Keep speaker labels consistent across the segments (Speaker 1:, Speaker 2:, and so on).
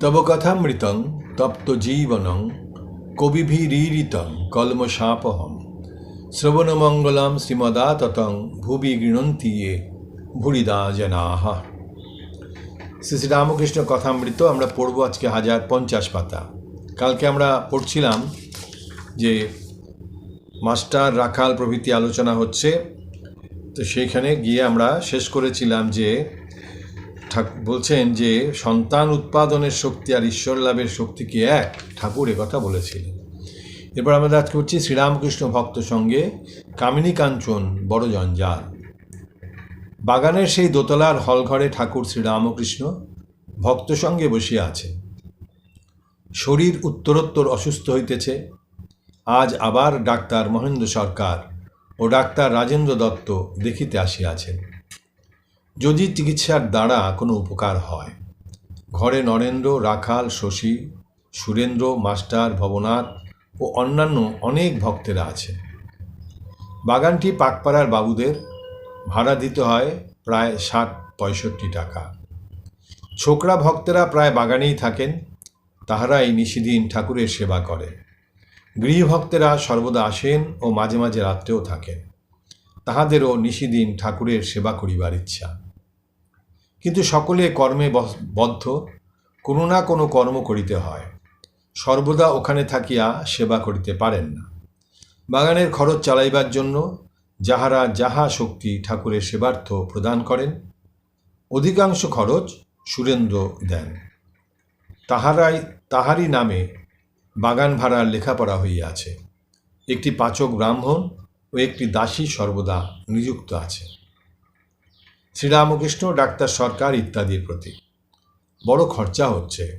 Speaker 1: তব কথামৃতং তপ্ত জীবনং কবিভিরীরিতং কলমশাপহম শ্রবণমঙ্গলম শ্রীমদাততং ভুবি গৃণন্তি এ ভুরিদা জনাহ। শ্রী শ্রী রামকৃষ্ণ কথামৃত আমরা পড়ব আজকে হাজার পঞ্চাশ পাতা। কালকে আমরা পড়ছিলাম যে মাস্টার রাখাল প্রভৃতি আলোচনা হচ্ছে। তো সেইখানে গিয়ে আমরা শেষ করেছিলাম যে বলছেন যে সন্তান উৎপাদনের শক্তি আর ঈশ্বর লাভের শক্তি কি এক। ঠাকুর কথা বলেছিলেন। এরপর আমরা আজকে হচ্ছি শ্রীরামকৃষ্ণ ভক্ত সঙ্গে কামিনী কাঞ্চন, বড় জঞ্জাল। বাগানের সেই দোতলার হলঘরে ঠাকুর শ্রীরামকৃষ্ণ ভক্ত সঙ্গে বসিয়া আছে শরীর উত্তরোত্তর অসুস্থ হইতেছে। আজ আবার ডাক্তার মহেন্দ্র সরকার ও ডাক্তার রাজেন্দ্র দত্ত দেখিতে আসিয়াছেন। যদি চিকিৎসার দ্বারা কোনো উপকার হয়, ঘরে নরেন্দ্র, রাখাল, শশী, সুরেন্দ্র, মাস্টার, ভবনাথ ও অন্যান্য অনেক ভক্তেরা আছে বাগানটি পাকপাড়ার বাবুদের, ভাড়া দিতে হয় প্রায় ষাট পঁয়ষট্টি টাকা। ছোকরা ভক্তেরা প্রায় বাগানেই থাকেন, তাহারাই নিশিদিন ঠাকুরের সেবা করে গৃহভক্তেরা সর্বদা আসেন ও মাঝে মাঝে রাত্রেও থাকেন। তাহাদেরও নিশিদিন ঠাকুরের সেবা করিবার ইচ্ছা। কিন্তু সকলে কর্মে বদ্ধ। কোনো না কোনো কর্ম করিতে হয়। সর্বদা ওখানে থাকিয়া সেবা করিতে পারেন না। বাগানের খরচ চালাইবার জন্য যাহারা যাহা শক্তি ঠাকুরের সেবার্থ প্রদান করেন, অধিকাংশ খরচ সুরেন্দ্র দেন। তাহারাই, তাহারই নামে বাগান ভাড়ার লেখাপড়া হইয়াছে। একটি পাচক ব্রাহ্মণ ও একটি দাসী সর্বদা নিযুক্ত আছে। শ্রীরামকৃষ্ণ, ডাক্তার সরকার ইত্যাদির প্রতি। বড় খরচা হচ্ছে।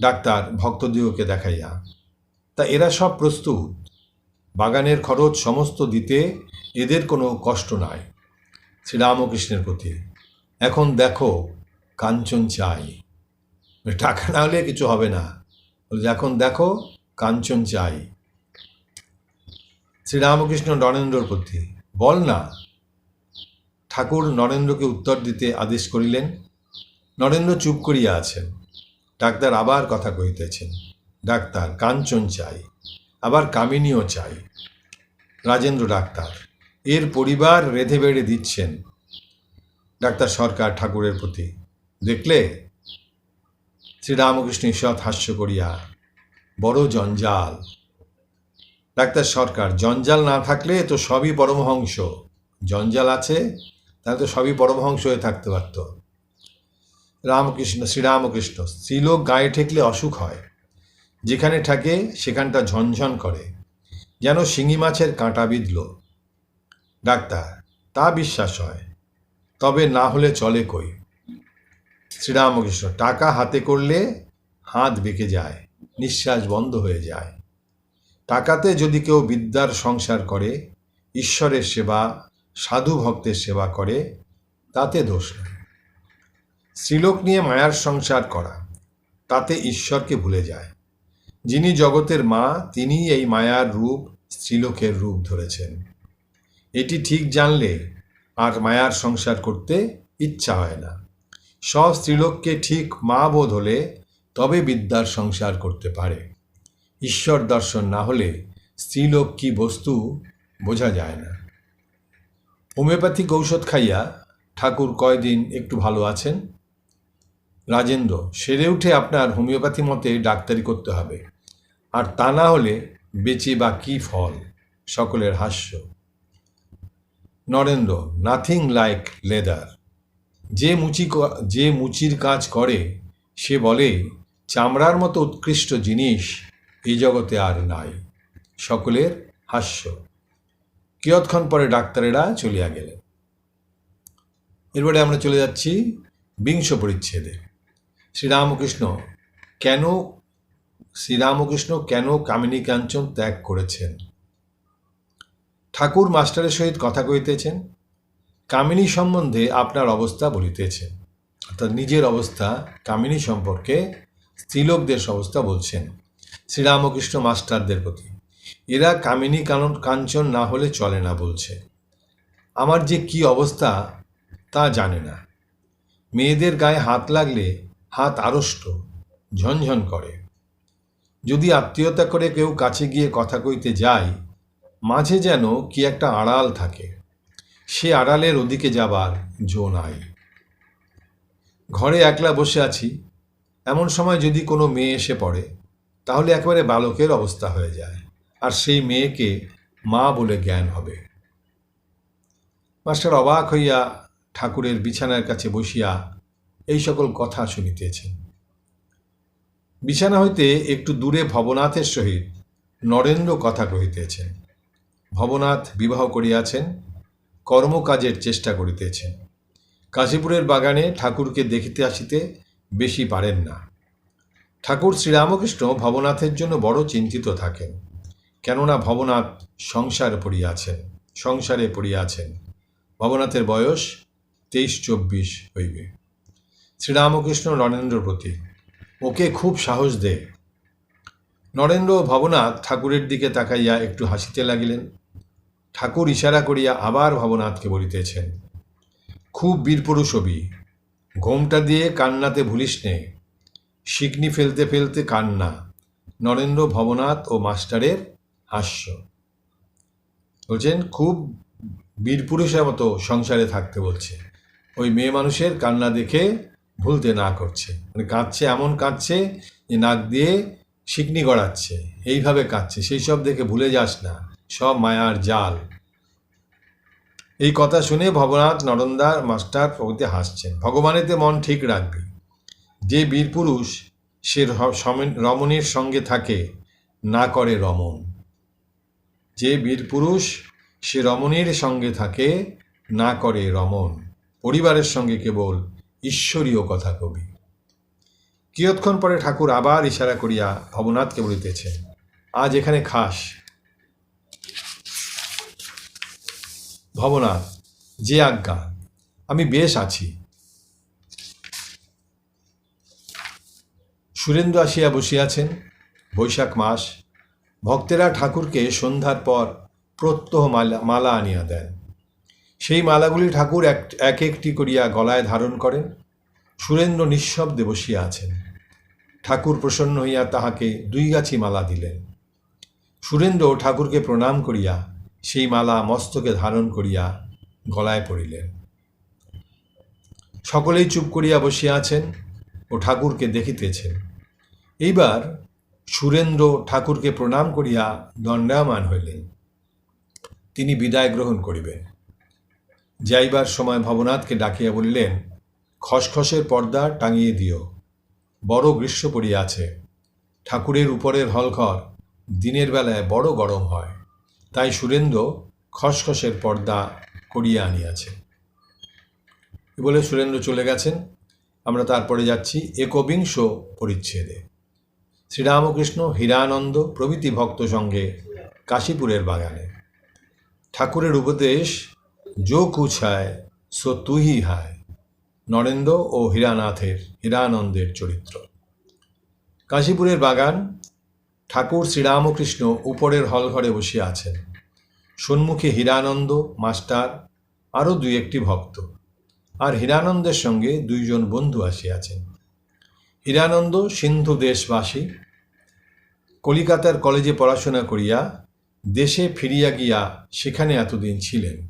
Speaker 1: ডাক্তার ভক্তদিগকে দেখাইয়া। তা এরা সব প্রস্তুত। বাগানের খরচ সমস্ত দিতে এদের কোনো কষ্ট নাই শ্রীরামকৃষ্ণের প্রতি। এখন দেখো, কাঞ্চন চাই। টাকা না হলে কিছু হবে না। এখন দেখো, কাঞ্চন চাই। শ্রীরামকৃষ্ণ নরেন্দ্রর প্রতি। বল না। ঠাকুর নরেন্দ্রকে উত্তর দিতে আদেশ করিলেন। নরেন্দ্র চুপ করিয়া আছেন। ডাক্তার আবার কথা কহিতেছেন। ডাক্তার, কাঞ্চন চাই, আবার কামিনীও চাই। রাজেন্দ্র ডাক্তার, এর পরিবার রেধে বেড়ে দিচ্ছেন। ডাক্তার সরকার ঠাকুরের প্রতি। দেখলে? শ্রীরামকৃষ্ণ ঈষৎ হাস্য করিয়া, বড় জঞ্জাল। ডাক্তার সরকার, জঞ্জাল না থাকলে তো সবই পরমহংস। জঞ্জাল আছে? তাহলে তো সবই পরমহংস হয়ে থাকতে পারত। রামকৃষ্ণ, শ্রীরামকৃষ্ণ, স্ত্রীলোক গায়ে ঠেকলে অসুখ হয়। যেখানে থাকে সেখানটা ঝনঝন করে। যেন শিঙি মাছের কাঁটা বিঁধল। ডাক্তার, তা বিশ্বাস হয়। তবে না হলে চলে কই? শ্রীরামকৃষ্ণ, টাকা হাতে করলে হাত বেঁকে যায়, নিঃশ্বাস বন্ধ হয়ে যায়। টাকাতে যদি কেউ বিদ্যার সংসার করে, ঈশ্বরের সেবা সাধু ভক্তের সেবা করে, তাতে দোষ নেই। স্ত্রীলোক নিয়ে মায়ার সংসার করা, তাতে ঈশ্বরকে ভুলে যায়। যিনি জগতের মা তিনি এই মায়ার রূপ, স্ত্রীলোকের রূপ ধরেছেন। এটি ঠিক জানলে আর মায়ার সংসার করতে ইচ্ছা হয় না। সব স্ত্রীলোককে ঠিক মা বোধ হলে তবে বিদ্যার সংসার করতে পারে। ঈশ্বর দর্শন না হলে স্ত্রীলোক কি বস্তু বোঝা যায় না। হোমিওপ্যাথিক ঔষধ খাইয়া ঠাকুর কয়দিন একটু ভালো আছেন? রাজেন্দ্র, সেরে উঠে আপনার হোমিওপ্যাথি মতে ডাক্তারি করতে হবে। আর তা না হলে বেঁচে বা কি ফল? সকলের হাস্য। Narendra, nothing like leather. যে মুচি যে মুচির কাজ করে, সে বলে, চামড়ার মতো উৎকৃষ্ট জিনিস এই জগতে আর নাই। সকলের হাস্য। কিয়ৎক্ষণ পরে ডাক্তারেরা চলিয়া গেলেন। এরপরে আমরা চলে যাচ্ছি বিংশ পরিচ্ছেদে। শ্রীরামকৃষ্ণ কেন শ্রীরামকৃষ্ণ কেন কামিনী কাঞ্চন ত্যাগ করেছেন? ঠাকুর মাস্টারের সহিত কথা কইতেছেন কামিনী সম্বন্ধে আপনার অবস্থা বলিতেছেন। অর্থাৎ নিজের অবস্থা, কামিনী সম্পর্কে স্ত্রীলোকদের অবস্থা বলছেন শ্রীরামকৃষ্ণ মাস্টারদের প্রতি। এরা কামিনী কানন- কাঞ্চন না হলে চলে না বলছে। আমার যে কি অবস্থা, তা জানে না। মেয়েদের গায়ে হাত লাগলে হাত আড়ষ্ট, ঝনঝন করে। যদি আত্মীয়তা করে কেউ কাছে গিয়ে কথা কইতে যায়, মাঝে যেন কি একটা আড়াল থাকে। সে আড়ালের ওদিকে যাবার জো নাই। ঘরে একলা বসে আছি। এমন সময় যদি কোনো মেয়ে এসে পড়ে, তাহলে একেবারে বালকের অবস্থা হয়ে যায়। আর সেই মেয়েকে মা বলে জ্ঞান হবে। মাস্টার অবাক হইয়া ঠাকুরের বিছানার কাছে বসিয়া এই সকল কথা শুনিতেছেন। বিছানা হইতে একটু দূরে ভবনাথের সহিত নরেন্দ্র কথা কহিতেছেন। ভবনাথ বিবাহ করিয়াছেন, কর্মকাজের চেষ্টা করিতেছেন। কাশীপুরের বাগানে ঠাকুরকে দেখিতে আসিতে বেশি পারেন না। ঠাকুর শ্রীরামকৃষ্ণ ভবনাথের জন্য বড় চিন্তিত থাকেন। কেননা ভবনাথ সংসারে পড়িয়াছেন সংসারে পড়িয়াছেন ভবনাথের বয়স তেইশ চব্বিশ হইবে। শ্রীরামকৃষ্ণ নরেন্দ্র প্রতি ওকে খুব সাহস দে নরেন্দ্র ভবনাথ ঠাকুরের দিকে তাকাইয়া একটু হাসিতে লাগিলেন। ঠাকুর ইশারা করিয়া আবার ভবনাথকে বলিতেছেন, খুব বীরপুরুষ হবি, ঘোমটা দিয়ে কান্নাতে ভুলিস নে। শিকনি ফেলতে ফেলতে কান্না। নরেন্দ্র, ভবনাথ ও মাস্টারের হাস্য। বলছেন, খুব বীরপুরুষের মতো সংসারে থাকতে বলছে। ওই মেয়ে মানুষের কান্না দেখে ভুলতে না করছে। মানে কাঁদছে, এমন কাঁদছে যে নাক দিয়ে শিকনি গড়াচ্ছে। এইভাবে কাঁদছে, সেই সব দেখে ভুলে যাস না, সব মায়ার জাল। এই কথা শুনে ভবনাথ নরন্দার মাস্টার প্রভৃতি হাসছেন। ভগবানেতে মন ঠিক রাখবি। যে বীরপুরুষ সে রমণীর সঙ্গে থাকে, না করে রমণ। যে বীরপুরুষ সে রমণীর সঙ্গে থাকে, না করে রমণ। পরিবারের সঙ্গে কেবল ঈশ্বরীয় কথা কবি। কিয়ৎক্ষণ পরে ঠাকুর আবার ইশারা করিয়া ভবনাথকে বলিতেছেন, আজ এখানে খাস। ভবনাথ, যে আজ্ঞা, আমি বেশ আছি। সুরেন্দ্র আসিয়া বসিয়াছেন, বৈশাখ মাস ভক্তেরা ঠাকুরকে সন্ধ্যার পর প্রত্যহ মালা মালা আনিয়া দেন। সেই মালাগুলি ঠাকুর এক এক একটি করিয়া গলায় ধারণ করেন। সুরেন্দ্র নিঃশব্দে বসিয়া আছেন। ঠাকুর প্রসন্ন হইয়া তাহাকে দুই গাছি মালা দিলেন। সুরেন্দ্র ঠাকুরকে প্রণাম করিয়া সেই মালা মস্তকে ধারণ করিয়া গলায় পড়িলেন। সকলেই চুপ করিয়া বসিয়া আছেন ও ঠাকুরকে দেখিতেছেন। এইবার সুরেন্দ্র ঠাকুরকে প্রণাম করিয়া দণ্ডায়মান হইলেন। তিনি বিদায় গ্রহণ করিবেন। যাইবার সময় ভবনাথকে ডাকিয়া বললেন, খসখসের পর্দা টাঙিয়ে দিও। বড় গ্রীষ্ম পড়িয়াছে ঠাকুরের উপরের হলঘর দিনের বেলায় বড় গরম হয়। তাই সুরেন্দ্র খসখসের পর্দা করিয়া আনিয়াছে। বলে সুরেন্দ্র চলে গেছেন। আমরা তারপরে যাচ্ছি একবিংশ পরিচ্ছেদে। শ্রীরামকৃষ্ণ হীরানন্দ প্রভৃতি ভক্ত সঙ্গে কাশীপুরের বাগানে। ঠাকুরের উপদেশ, যো কুছায়, সো তুহি হায় নরেন্দ্র ও হীরানাথের, হীরানন্দের চরিত্র। কাশীপুরের বাগান, ঠাকুর শ্রীরামকৃষ্ণ উপরের হলঘরে বসে আছেন। সন্মুখে হীরানন্দ, মাস্টার, আরও দুই একটি ভক্ত। আর হীরানন্দের সঙ্গে দুইজন বন্ধু আসিয়াছেন। হীরানন্দ সিন্ধু দেশবাসী, কলিকাতার কলেজে পড়াশোনা করিয়া দেশে ফিরিয়া গিয়া সেখানে এতদিন ছিলেন।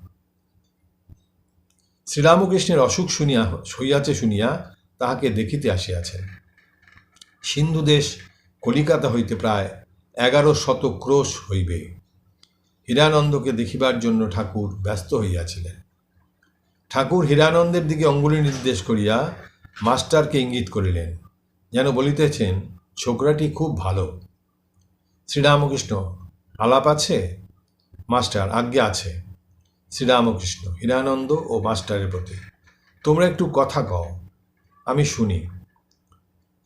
Speaker 1: শ্রীরামকৃষ্ণের অসুখ শুনিয়া হইয়াছে শুনিয়া তাহাকে দেখিতে আসিয়াছেন। সিন্ধু দেশ কলিকাতা হইতে প্রায় এগারো শত ক্রোশ হইবে। হীরানন্দকে দেখিবার জন্য ঠাকুর ব্যস্ত হইয়াছিলেন। ঠাকুর হীরানন্দের দিকে অঙ্গুলি নির্দেশ করিয়া মাস্টারকে ইঙ্গিত করিলেন যেন বলিতেছেন, ছোকরাটি খুব ভালো। শ্রীরামকৃষ্ণ, আলাপ আছে? মাস্টার, আজ্ঞা আছে। শ্রীরামকৃষ্ণ, হীরানন্দ ও মাস্টারের প্রতি। তোমরা একটু কথা কও, আমি শুনি।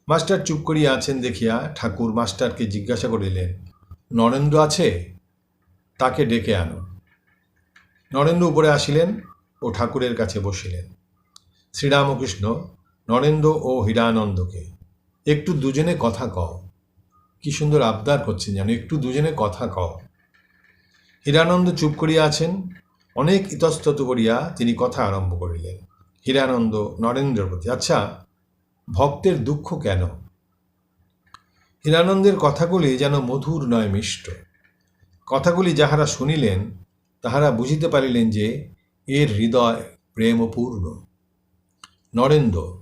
Speaker 1: মাস্টার চুপ করিয়া আছেন দেখিয়া ঠাকুর মাস্টারকে জিজ্ঞাসা করিলেন, নরেন্দ্র আছে? তাকে ডেকে আনো। নরেন্দ্র উপরে আসিলেন ও ঠাকুরের কাছে বসিলেন। শ্রীরামকৃষ্ণ, নরেন্দ্র ও হীরানন্দকে একটু দুজনে কথা কও। কি সুন্দর আবদার করছেন যেন, একটু দুজনে কথা কও। হীরানন্দ চুপ করিয়া আছেন, অনেক ইতস্তত করিয়া তিনি কথা আরম্ভ করিলেন। হীরানন্দ নরেন্দ্রের প্রতি আচ্ছা ভক্তের দুঃখ কেন? হীরানন্দের কথাগুলি যেন মধুর নয় মিষ্ট। কথাগুলি যাহারা শুনিলেন, তাহারা বুঝিতে পারিলেন যে এর হৃদয় প্রেমপূর্ণ। Narendra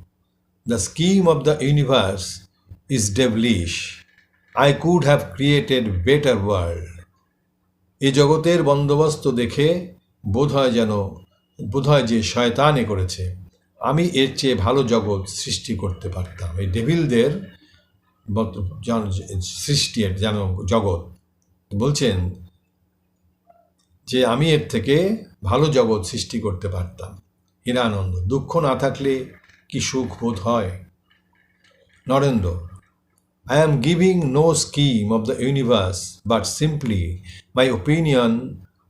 Speaker 1: the scheme of the universe is devilish I could have created better world এ জগতের বন্দোবস্ত দেখে বোধ হয় যেন বোধ হয় যে শয়তানে করেছে, আমি এর চেয়ে ভালো জগৎ সৃষ্টি করতে পারতাম। এই ডেভিলদের সৃষ্টি যেন জগৎ। বলছেন যে, আমি এর থেকে ভালো জগৎ সৃষ্টি করতে পারতাম। হীরানন্দ, দুঃখ না থাকলে কি সুখ বোধ হয়? Narendra I am giving no scheme of the universe, but simply my opinion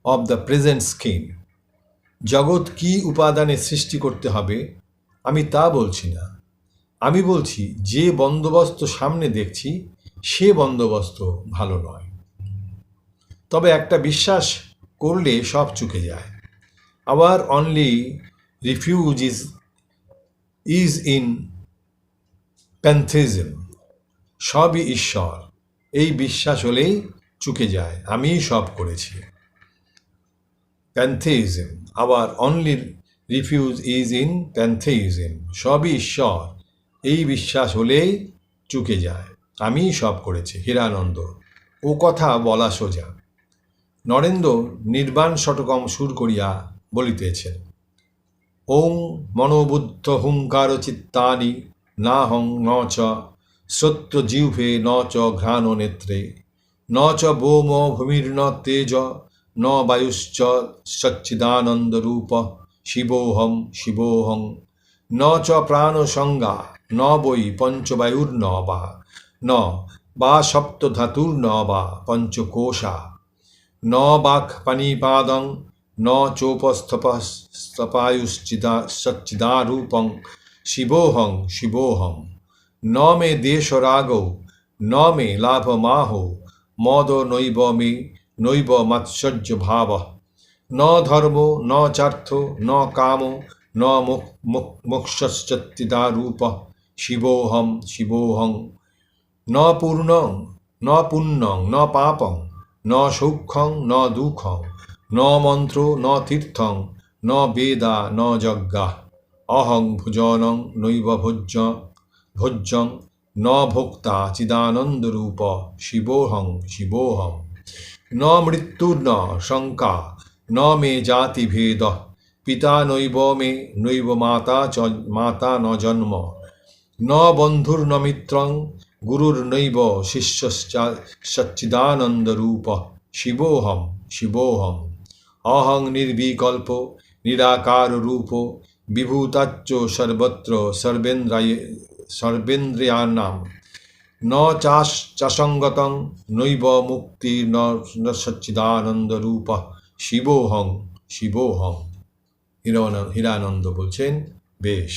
Speaker 1: of the present scheme. জগৎ কি উপাদানে সৃষ্টি করতে হবে? আমি তা বলছি না। আমি বলছি যে বন্দোবস্ত সামনে দেখছি সে বন্দোবস্ত ভালো নয়। তবে একটা বিশ্বাস করলে সব চুকে যায়। Our only refuge is is in pantheism সবই ঈশ্বর। এই বিশ্বাস হলেই চুকে যায়। আমিই সব করেছি। প্যান্থেইজম আবার only refuge is in pantheism সবই ঈশ্বর। এই বিশ্বাস হলেই চুকে যায়। আমিই সব করেছি। হীরানন্দ। ও কথা বলা সোজা। নরেন্দ্র নির্বাণ শটকম সুর করিয়া বলিতেছেন। ওং মনোবুদ্ধ হুঙ্কার চিত্তানি না হং ন চ শ্রোত্র জিহ্বে ন চ ঘ্রাণ নেত্রে। ন চ বোম ভূমির্ন তেজ ন বায়ুশ্চ সচ্চিদানন্দরূপ শিবোহং শিবোহং। ন চ প্রাণ সংজ্ঞা ন বৈ পঞ্চবায়ুর্ন বা ন বা সপ্তধাতুর্ন বা পঞ্চকোষা। ন বাক পানিপাদং ন চোপস্থপস্তপায়ুশ্চিদা সচ্চিদারূপং শিবোহং শিবোহং ন মে দেশরাগৌ ন মে লাভমাহো মদ নৈব মে নৈব মাৎসর্য ভাব ন ধর্ম ন চার্থ ন কাম ন মোক্ষশ্চিদারূপ শিবোহম শিবোহং ন পূর্ণং ন পুণ্যং ন পাপং ন সৌখ্যং ন দুঃখং ন মন্ত্র ন তীর্থং, ন বেদা ন যজ্ঞা। অহং ভুজনং নৈব ভোজ্য, ভোজ্যং ন ভোক্তা চিদানন্দরূপ শিবোহং শিবোহং ন মৃত্যুর্ন শঙ্কা, ন মে জাতিভেদ, পিতা নৈব মে, নৈব মাতা চ, মাতা ন জন্ম। ন বন্ধুর্ন মিত্রং গুরুর্নৈব শিষ্যশ্চিদানন্দরূপ শিবোহম শিবোহম। অহং নির্বিকল্প নিরাকার রূপ বিভূতাচ্চ সর্বত্র সর্বেন্দ্রায়, সর্বেন্দ্রিয়ানাম। ন চাস চাসঙ্গতং নৈব মুক্তি ন ন সচ্চিদানন্দরূপ শিবোহং শিবোহং। হিরানন্দ হীরানন্দ বলছেন, বেশ।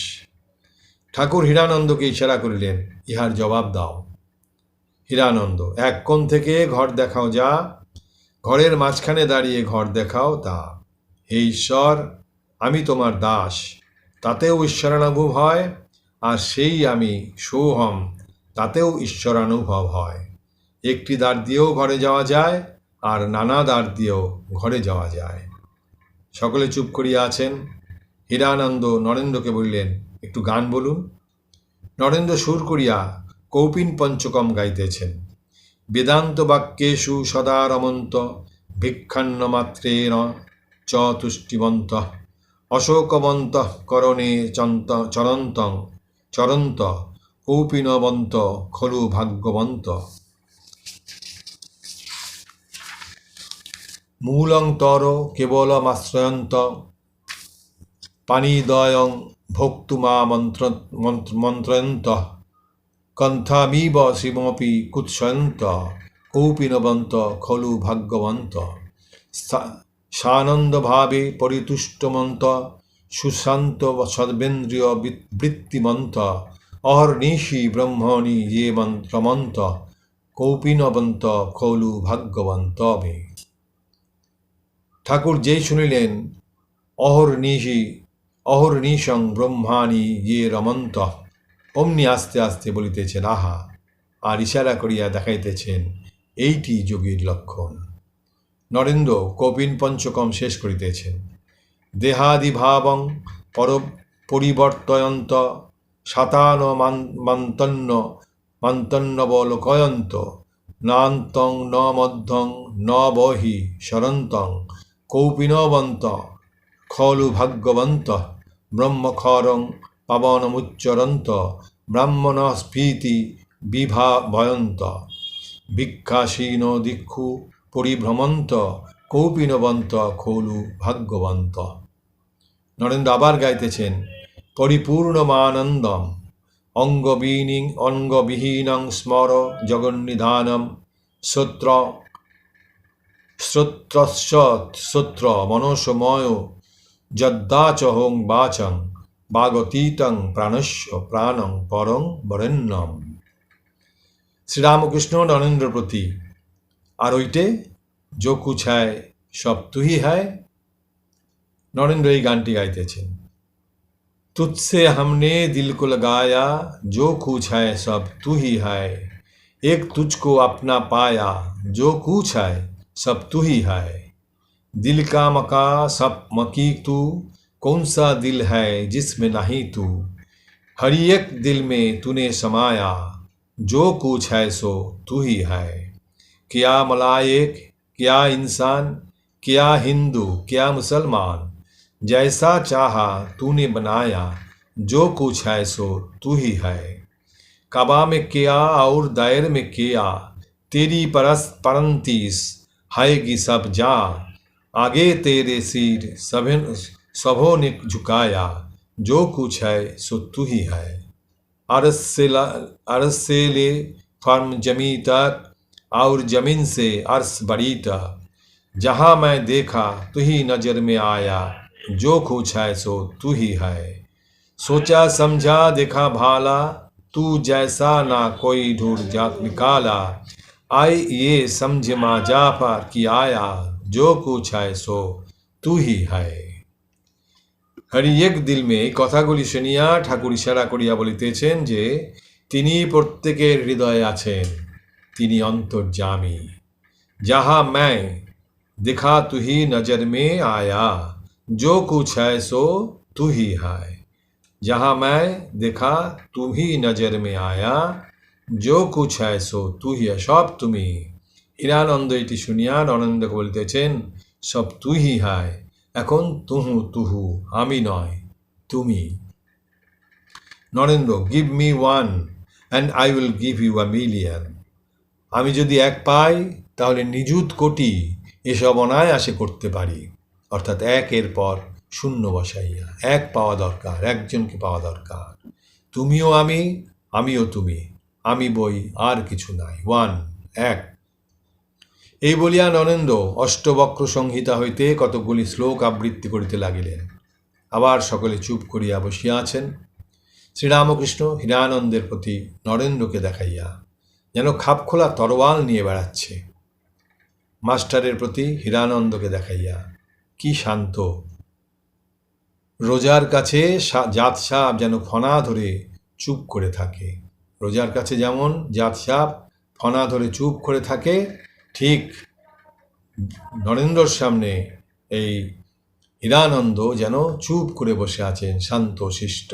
Speaker 1: ঠাকুর হীরানন্দকে ইশারা করিলেন, ইহার জবাব দাও। হীরানন্দ, এক কোণ থেকে ঘর দেখাও যা ঘরের মাঝখানে দাঁড়িয়ে ঘর দেখাও তা। হে ঈশ্বর, আমি তোমার দাস, তাতেও ঈশ্বরানুভব হয়, আর সেই আমি সোহম, তাতেও ঈশ্বরানুভব হয়। একটি দ্বার দিয়েও ঘরে যাওয়া যায়, আর নানা দ্বার দিয়েও ঘরে যাওয়া যায়। সকলে চুপ করিয়া আছেন। হীরানন্দ নরেন্দ্রকে বললেন, একটু গান বলুন। নরেন্দ্র সুর করিয়া কৌপিন পঞ্চকম গাইতেছেন। বেদান্ত বাক্যেষু সদা রমন্ত ভিক্ষান্ন মাত্রেণ চ তুষ্টিবন্ত অশোকবন্ত করণে চন্ত, চরন্তং, চরন্ত, কৌপিনবন্ত, খলু ভাগ্যবন্ত। মূলং তর কেবলমাশ্রয়ন্ত, পানিদয়ং ভোক্তুমা মন্ত্র মন্ত্র, মন্ত্রয়ন্ত। কণ্ঠামিব শ্রীমপি কুৎসন্ত কৌপিনবন্ত খলু ভাগ্যবন্ত সানন্দভাবে পরিতুষ্টমন্ত সুশান্ত সর্বেন্দ্রিয় বৃত্তিমন্ত অহর্নিশি ব্রহ্মণি যে মন্ত্রমন্ত কৌপিনবন্ত খলু ভাগ্যবন্ত ঠাকুর যেই শুনিলেন অহর্নিশি অহর্নিশং ব্রহ্মাণি ইয়ে রমন্ত অমনি আস্তে আস্তে বলিতেছেন, আহা! আর ইশারা করিয়া দেখাইতেছেন, এইটি যোগীর লক্ষণ। নরেন্দ্র কপিন পঞ্চকম শেষ করিতেছেন, দেহাদিভাবং পর পরিবর্তয়ন্ত সাতান মন্তন্য মন্তন্নবলোকয়ন্ত নান্তং ন মধ্যং ন বহি সরন্তং কৌপিনবন্ত খলু ভাগ্যবন্ত ব্রহ্মখরং পাবনমুচ্চরন্ত ব্রাহ্মণ স্ফীতি বিভা ভয়ন্ত ভিক্ষাসীন দীক্ষু পরিভ্রমন্ত, কৌপিনবন্ত খোলু ভাগ্যবন্ত। নরেন্দ্র আবার গাইতেছেন, পরিপূর্ণমানন্দম অঙ্গবিহীন অঙ্গবিহীনং স্মর জগন্নিধানম শ্রোত্র শ্রোত্রস্য শ্রোত্র মনসময়, যদ্দাচহং বাচং। বাগতীতং প্রাণস্য প্রাণং পরং বরেণ্যম শ্রীরামকৃষ্ণ নরেন্দ্র প্রতি আর ওইটে जो कुछ है সব তুই है নরেন্দ্র এই গানটি গাইতেছেন तुझसे हमने दिल को लगाया जो कुछ है सब तू ही है एक तुझको अपना पाया जो कुछ है सब तू ही है दिल का मका सब मकी तू कौन सा दिल है जिसमें नहीं तू? हर एक दिल में तूने समाया, जो कुछ है सो तू ही है। क्या मलायक, क्या इंसान, क्या हिंदू, क्या मुसलमान, जैसा चाहा तूने बनाया, जो कुछ है सो तू ही है। कबा में किया और दायर में किया, तेरी परस परंतीस हैगी सब जा आगे तेरे सिर सभी सबों ने झुकाया, जो कुछ है सो तू ही है। अरस से ला- अरस से ले फर्म जमी तक और ज़मीन से अर्श बड़ी तक जहाँ मैं देखा, तू ही नज़र में आया, जो कुछ है सो तू ही है। सोचा, समझा, देखा, भाला, तू जैसा ना कोई ढूंढ जा निकाला। आई ये समझ मा जाफ़र कि आया, जो कुछ है सो तू ही है। হরি এক দিল মে এই কথাগুলি শুনিয়া ঠাকুর ইশারা করিয়া বলিতেছেন যে তিনি প্রত্যেকের হৃদয়ে আছেন তিনি অন্তর্যামী যাহা मैं दिखा तू ही नजर में आया जो कुछ है सो तू ही है जहाँ मैं देखा तू ही नजर में आया जो कुछ है सो तू ही है সব তুমি হীরানন্দ এটি শুনিয়া নরেন্দ্রকে বলিতেছেন সব তুই হায় এখন তুহু তুহু, আমি নয়, তুমি। Narendra give me one and I will give you a million আমি যদি এক পাই, তাহলে নিযুত কোটি এসব অনায়াসে করতে পারি। অর্থাৎ একের পর শূন্য বসাইয়া, এক পাওয়া দরকার, একজনকে পাওয়া দরকার। তুমিও আমি, আমিও তুমি। আমি বই আর কিছু নাই। ওয়ান এক। এই বলিয়া নরেন্দ্র অষ্টবক্র সংহিতা হইতে কতকগুলি শ্লোক আবৃত্তি করিতে লাগিলেন। আবার সকলে চুপ করিয়া বসিয়া আছেন। শ্রীরামকৃষ্ণ হীরানন্দের প্রতি নরেন্দ্রকে দেখাইয়া যেন খাপখোলা তরোয়াল নিয়ে বেড়াচ্ছে। মাস্টারের প্রতি হীরানন্দকে দেখাইয়া, কি শান্ত! রোজার কাছে জাত সাপ যেন ফনা ধরে চুপ করে থাকে। রোজার কাছে যেমন জাত সাপ ফনা ধরে চুপ করে থাকে ঠিক নরেন্দ্রর সামনে এই হীরানন্দ যেন চুপ করে বসে আছেন, শান্ত, শিষ্ট।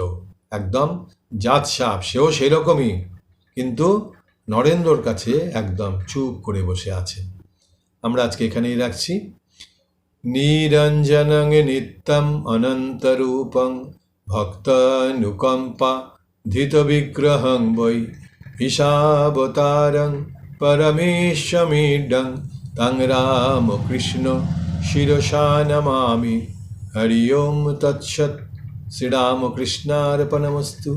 Speaker 1: একদম জাত সাপ সেও সেই রকমই কিন্তু নরেন্দ্রর কাছে একদম চুপ করে বসে আছেন। আমরা আজকে এখানেই রাখছি। নিরঞ্জনং নিত্যম অনন্তরূপং ভক্তানুকম্পা, ধৃতবিগ্রহং বৈ ঈশাবতারং পরমেশ্বমিডং তং রামকৃষ্ণ শিরসা নমামি হরি ওম তৎসৎ শ্রীরামকৃষ্ণার্পণমস্তু